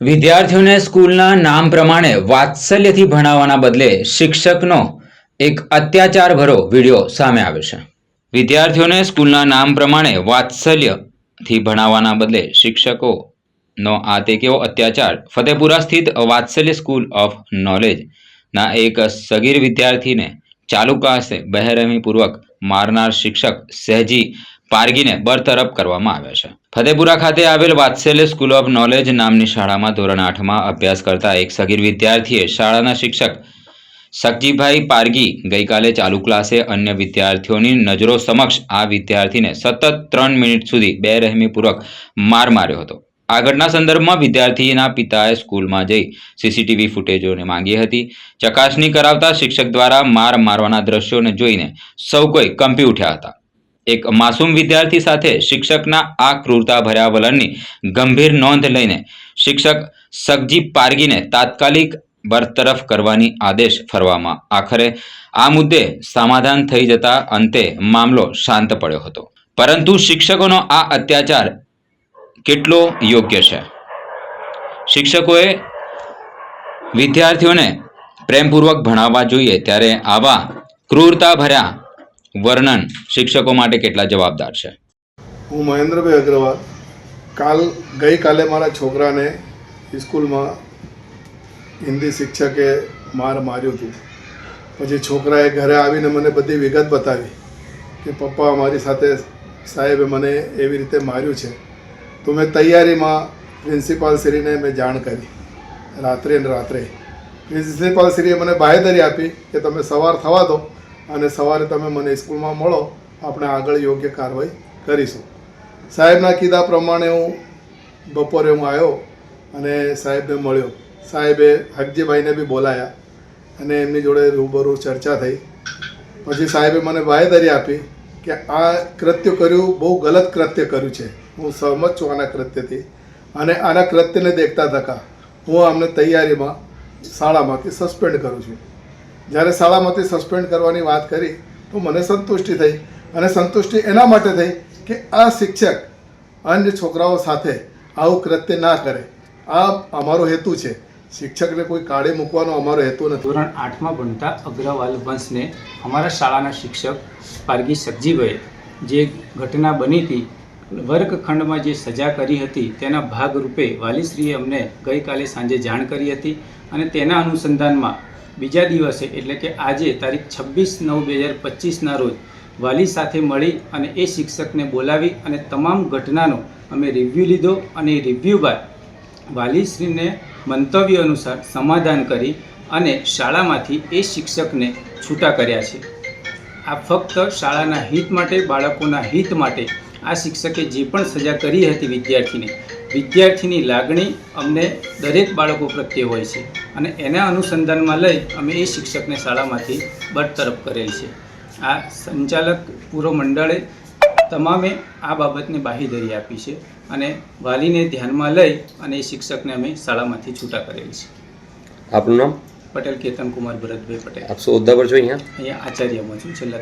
વિદ્યાર્થીઓને સ્કૂલના નામ પ્રમાણે વાત્સલ્યથી ભણાવવાના બદલે શિક્ષકનો એક અત્યાચાર ભરો વીડિયો સામે આવ્યો છે. વિદ્યાર્થીઓને સ્કૂલના નામ પ્રમાણે વાત્સલ્યથી ભણાવવાના બદલે શિક્ષકોનો આ તે કેવો અત્યાચાર? ફતેપુરા સ્થિત વાત્સલ્ય સ્કૂલ ઓફ નોલેજના એક સગીર વિદ્યાર્થીને ચાલુ ક્લાસે બહેરમીપૂર્વક મારનાર શિક્ષક સહેજી પારગીને બરતરફ કરવામાં આવ્યા છે. ફતેપુરા ખાતે આવેલ વાત્સલ્ય સ્કૂલ ઓફ નોલેજ નામની શાળામાં ધોરણ આઠમાં અભ્યાસ કરતા એક સગીર વિદ્યાર્થીએ શાળાના શિક્ષક સકજીભાઈ પારગી ગઈકાલે ચાલુ ક્લાસે અન્ય વિદ્યાર્થીઓની નજરો સમક્ષ આ વિદ્યાર્થીને સતત ત્રણ મિનિટ સુધી બે રહેમીપૂર્વક માર માર્યો હતો. આ ઘટના સંદર્ભમાં વિદ્યાર્થીના પિતાએ સ્કૂલમાં જઈ સીસીટીવી ફૂટેજોને માંગી હતી. ચકાસણી કરાવતા શિક્ષક દ્વારા માર મારવાના દ્રશ્યોને જોઈને સૌ કોઈ કંપી ઉઠ્યા હતા. એક માસૂમ વિદ્યાર્થી સાથે શિક્ષકના આ ક્રૂરતા ભર્યા વલણની ગંભીર નોંધ લઈને શિક્ષક સગજી પારગીને તાત્કાલિક બરતરફ કરવાની આદેશ ફરવામાં આખરે આ મુદ્દે સમાધાન થઈ જતા અંતે મામલો શાંત પડ્યો હતો. પરંતુ શિક્ષકોનો આ અત્યાચાર કેટલો યોગ્ય છે? શિક્ષકોએ વિદ્યાર્થીઓને પ્રેમપૂર્વક ભણાવવા જોઈએ ત્યારે આવા ક્રૂરતા ભર્યા વર્ણન શિક્ષકો માટે કેટલા જવાબદાર છે? હું મહેન્દ્રભાઈ અગ્રવાલ. કાલ, ગઈકાલે મારા છોકરાને સ્કૂલમાં હિન્દી શિક્ષકે માર માર્યું હતું. પછી છોકરાએ ઘરે આવીને મને બધી વિગત બતાવી કે પપ્પા મારી સાથે સાહેબે મને એવી રીતે માર્યું છે. તો મેં તૈયારીમાં પ્રિન્સિપાલ શ્રીને મેં જાણ કરી. રાત્રે ને રાત્રે. પ્રિન્સિપાલ શ્રીએ મને બાહેધરી આપી કે તમે સવાર થવા દો. અને સવારે તમે મને સ્કૂલમાં મળો, આપણે આગળ યોગ્ય કાર્યવાહી કરીશું. સાહેબના કીધા પ્રમાણે હું બપોરે હું આવ્યો અને સાહેબને મળ્યો. સાહેબે હકજીભાઈને બી બોલાયા અને એમની જોડે રૂબરૂ ચર્ચા થઈ. પછી સાહેબે મને બાહેધરી આપી કે આ કૃત્ય કર્યું, બહુ ગલત કૃત્ય કર્યું છે. હું સહમત છું આના કૃત્યથી. અને આના કૃત્યને દેખતા ધક્કા. હું આમને તૈયારીમાં, શાળામાંથી સસ્પેન્ડ કરું છું. જ્યારે શાળામાંથી સસ્પેન્ડ કરવાની વાત કરી, તો મને સંતુષ્ટિ થઈ. અને સંતુષ્ટિ એના માટે થઈ કે આ શિક્ષક અન્ય છોકરાઓ સાથે આવું કૃત્ય ના કરે. આ અમારો હેતુ છે. શિક્ષકને કોઈ કાળે મૂકવાનો અમારો હેતુ નથી. ધોરણ આઠમાં ભણતા અગ્રવાલ વંશને અમારા શાળાના શિક્ષક પારગી સબજીભાઈ જે ઘટના બની હતી, વર્ગખંડમાં જે સજા કરી હતી, તેના ભાગરૂપે વાલીશ્રીએ અમને ગઈકાલે સાંજે જાણ કરી હતી અને તેના અનુસંધાનમાં બીજા દિવસે, એટલે કે આજે, તારીખ છવ્વીસ નવ બે હજાર પચીસના રોજ, વાલી સાથે મળી અને એ શિક્ષકને બોલાવી અને તમામ ઘટનાનો અમે રિવ્યૂ લીધો અને રિવ્યૂ બાદ વાલીશ્રીને મંતવ્ય અનુસાર સમાધાન કરી અને શાળામાંથી એ શિક્ષકને છૂટા કર્યા છે. આ ફક્ત શાળાના હિત માટે બાળકોના હિત માટે આ શિક્ષકે જે પણ સજા કરી હતી વિદ્યાર્થીને વિદ્યાર્થીની લાગણી અમને દરેક બાળકો પ્રત્યે હોય છે અને એના અનુસંધાનમાં લઈ અમે એ શિક્ષકને શાળામાંથી બરતરફ કરેલ છે. આ સંચાલક પૂરો મંડળે તમામે આ બાબતને બાહીધરી આપી છે અને વાલીને ધ્યાનમાં લઈ અને એ શિક્ષકને અમે શાળામાંથી છૂટા કરેલ છે. આપનું નામ? પટેલ કેતન કુમાર ભરતભાઈ પટેલ. આપ શું હોદ્દા પર છો અહીંયા? અહીંયા આચાર્યમાં છું છેલ્લા